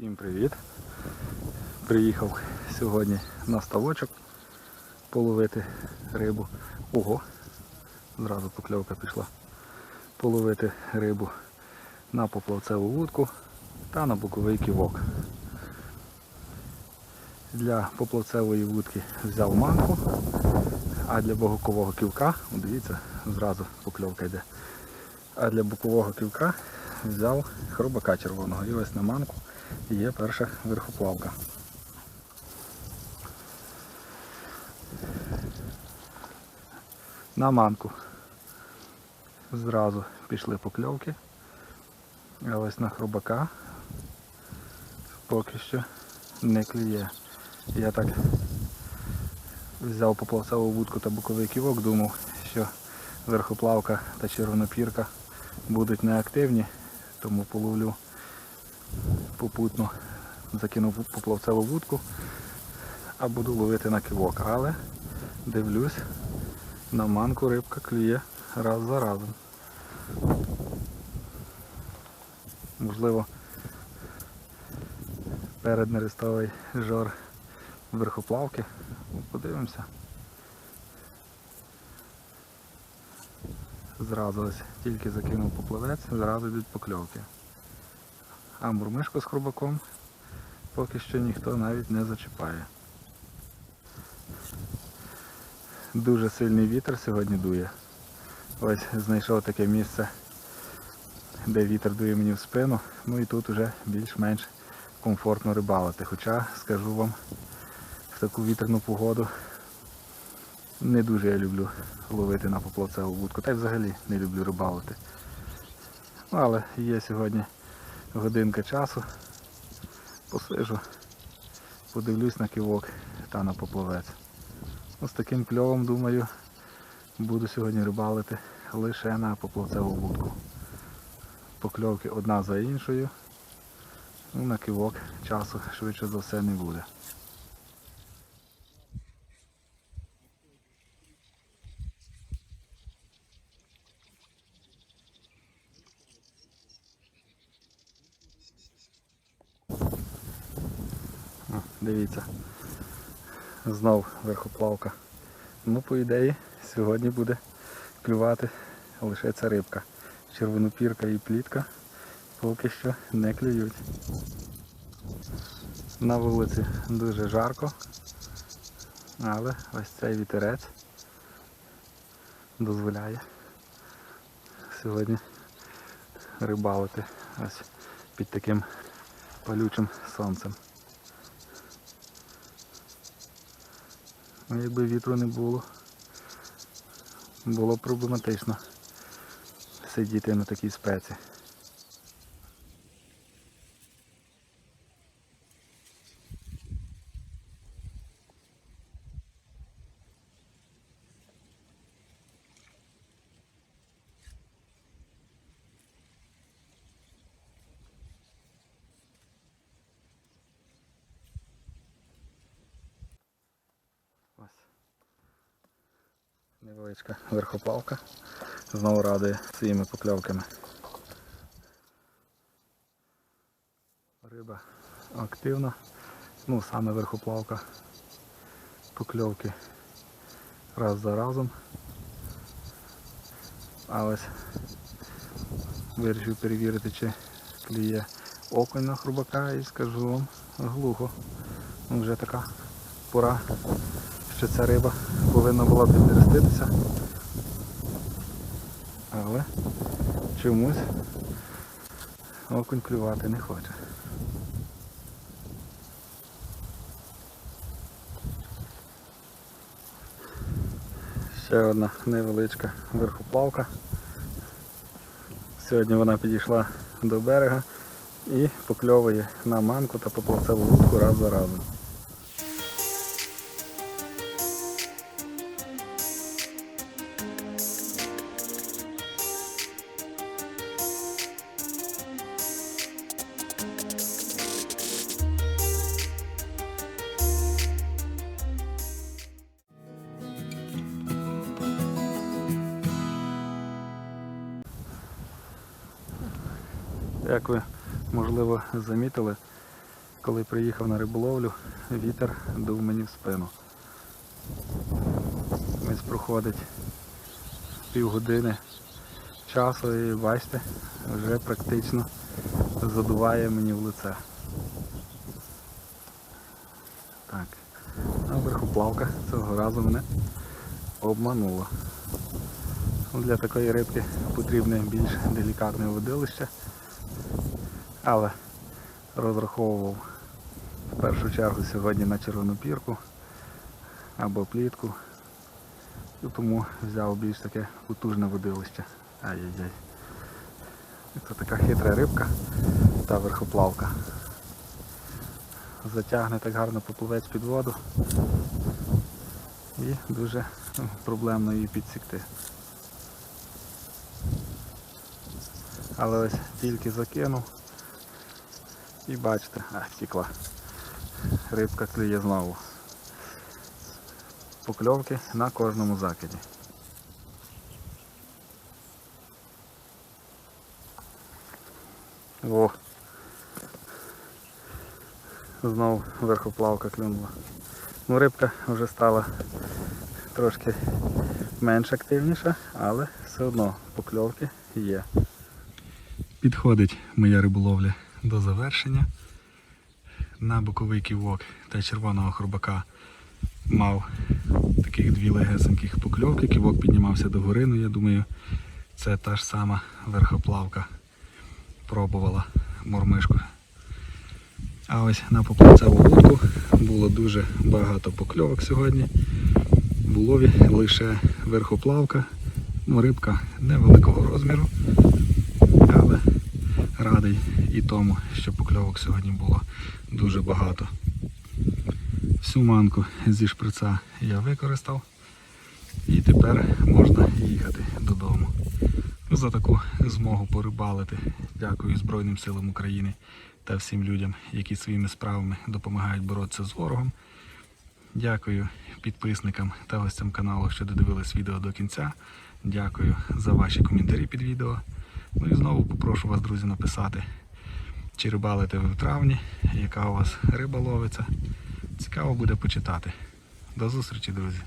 Всім привіт! Приїхав сьогодні на ставочок половити рибу. Ого! Зразу покльовка пішла. Половити рибу на поплавцеву вудку та на боковий ківок. Для поплавцевої вудки взяв манку, а для бокового ківка, дивіться, зразу покльовка йде. А для бокового ківка взяв хробака червоного. І ось на манку є перша верхоплавка. На манку зразу пішли покльовки. А ось на хробака поки що не клює. Я так взяв поплавцеву вудку та боковий ківок, думав, що верхоплавка та червонопірка будуть неактивні, тому половлю попутно, закинув поплавцеву вудку, а буду ловити на кивок. Але дивлюсь, на манку рибка клює раз за разом. Можливо, переднерестовий жор верхоплавки. Подивимося. Зразу ось тільки закинув поплавець, зразу йдуть покльовки. А мурмишку з хрубаком поки що ніхто навіть не зачіпає. Дуже сильний вітер сьогодні дує. Ось знайшов таке місце, де вітер дує мені в спину, ну і тут вже більш-менш комфортно рибалити. Хоча, скажу вам, в таку вітерну погоду не дуже я люблю ловити на поплавцеву вудку. Та й взагалі не люблю рибалити. Ну, але є сьогодні годинка часу. Посижу, подивлюсь на кивок та на поплавець. Ну, з таким кльовом, думаю, буду сьогодні рибалити лише на поплавцеву вудку. Покльовки одна за іншою. Ну, на кивок часу швидше за все не буде. О, дивіться. Знов верхоплавка. Ну, по ідеї, сьогодні буде клювати лише ця рибка. Червонопірка і плітка поки що не клюють. На вулиці дуже жарко, але ось цей вітерець дозволяє сьогодні рибалити ось під таким палючим сонцем. Ну, Якби вітру не було, було б проблематично сидіти на такій спеці. Невеличка верхоплавка. Знову радує своїми покльовками. Риба активна. Ну, саме верхоплавка. Покльовки раз за разом. А ось вирішив перевірити, чи клює окунь на хрубака і скажу вам глухо. Ну, вже така пора що ця риба повинна була піднереститися. Але чомусь окунь клювати не хоче. Ще одна невеличка верхоплавка. Сьогодні вона підійшла до берега і покльовує на манку та поплавцеву вудку раз за разом. Як ви можливо замітили, Коли приїхав на риболовлю, вітер дув мені в спину. Ось проходить півгодини часу і бачите, вже практично задуває мені в лице. Так. А верхоплавка цього разу мене обманула. Ну, Для такої рибки потрібне більш делікатне водилище, але розраховував в першу чергу сьогодні на червону пірку або плітку. І тому взяв більш таке потужне водилище. Ай-яй-яй. Це така хитра рибка та верхоплавка. Затягне так гарно поплавець під воду і дуже проблемно її підсікти. Але ось тільки закинув і бачите, а, стікла. Рибка клює знову. Покльовки на кожному закиді. О! Знову верхоплавка клюнула. Ну, рибка вже стала трошки менш активніша, але все одно покльовки є. Підходить моя риболовля до завершення. На боковий ківок та червоного хробака мав таких дві легесеньких покльовки. Ківок піднімався до гори, ну я думаю, це та ж сама верхоплавка пробувала мормишку. А ось на поплавцеву вудку було дуже багато покльовок сьогодні. В улові лише верхоплавка, ну, рибка невеликого розміру, радий і тому, що покльовок сьогодні було дуже багато. Всю манку зі шприца я використав і тепер можна їхати додому. За таку змогу порибалити. Дякую Збройним силам України та всім людям, які своїми справами допомагають боротися з ворогом. Дякую підписникам та гостям каналу, що додивились відео до кінця. Дякую за ваші коментарі під відео. Ну і знову попрошу вас, друзі, написати, чи рибалите ви в травні, яка у вас риба ловиться. Цікаво буде почитати. До зустрічі, друзі!